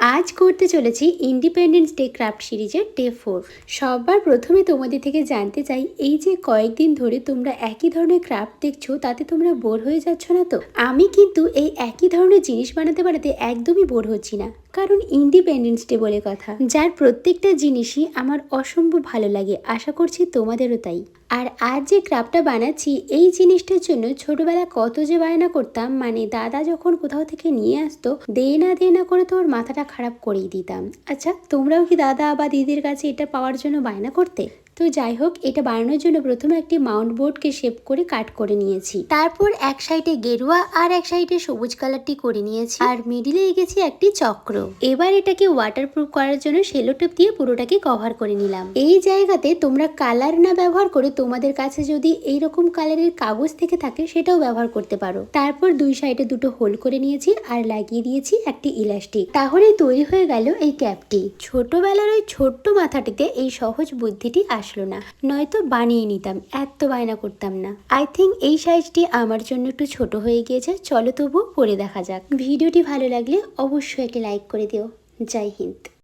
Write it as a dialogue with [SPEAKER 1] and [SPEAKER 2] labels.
[SPEAKER 1] আজ করতে চলেছি ইন্ডিপেন্ডেন্স ডে ক্রাফট সিরিজের ডে ফোর সবার প্রথমে তোমাদের থেকে জানতে চাই, এই যে কয়েকদিন ধরে তোমরা একই ধরনের ক্রাফট দেখছ, তাতে তোমরা বোর হয়ে যাচ্ছ না তো? আমি কিন্তু এই একই ধরনের জিনিস বানাতে বানাতে একদমই বোর হচ্ছি না। কারণ ইন্ডিপেন্ডেন্স ডে বলে কথা। যার প্রত্যেকটা জিনিসই আমার অসম্ভব ভালো লাগে, আশা করছি তোমাদেরও তাই। আর আজ যে ক্রাফটটা বানাচ্ছি, এই জিনিসটার জন্য ছোটবেলা কত যে বায়না করতাম মানে দাদা যখন কোথাও থেকে নিয়ে আসতো দে না দে না করে তো ওর মাথাটা খারাপ করেই দিতাম। আচ্ছা তোমরাও কি দাদা বা দিদির কাছে এটা পাওয়ার জন্য বায়না করতে? তো যাই হোক, এটা বানানোর জন্য প্রথমে একটি মাউন্ট বোর্ডকে শেপ করে কাট করে নিয়েছি। তারপর এক সাইডে গেরুয়া আর এক সাইডে সবুজ কালারটি করে নিয়েছি। আর মিডিলে এঁকেছি একটি চক্র। এবার এটাকে ওয়াটারপ্রুফ করার জন্য সেলো টেপ দিয়ে পুরোটাকে কভার করে নিলাম। এই জায়গাতে তোমরা কালার না ব্যবহার করে তোমাদের কাছে যদি এই রকম কালারের কাগজ থেকে থাকে, সেটাও ব্যবহার করতে পারো। তারপর দুই সাইডে দুটো হোল করে নিয়েছি আর লাগিয়ে দিয়েছি একটি ইলাস্টিক তাহলেই তৈরি হয়ে গেল এই ক্যাপটি। ছোটবেলার ওই ছোট্ট মাথাটিতে এই সহজ বুদ্ধিটি আসলো না। নয়তো বানিয়ে নিতাম, এত বায়না করতাম না। আই থিঙ্ক এই সাইজটি আমার জন্য একটু ছোট হয়ে গিয়েছে। চলো তবু পরে দেখা যাক। ভিডিওটি ভালো লাগলে অবশ্যই একটি লাইক করে দিও। জয় হিন্দ।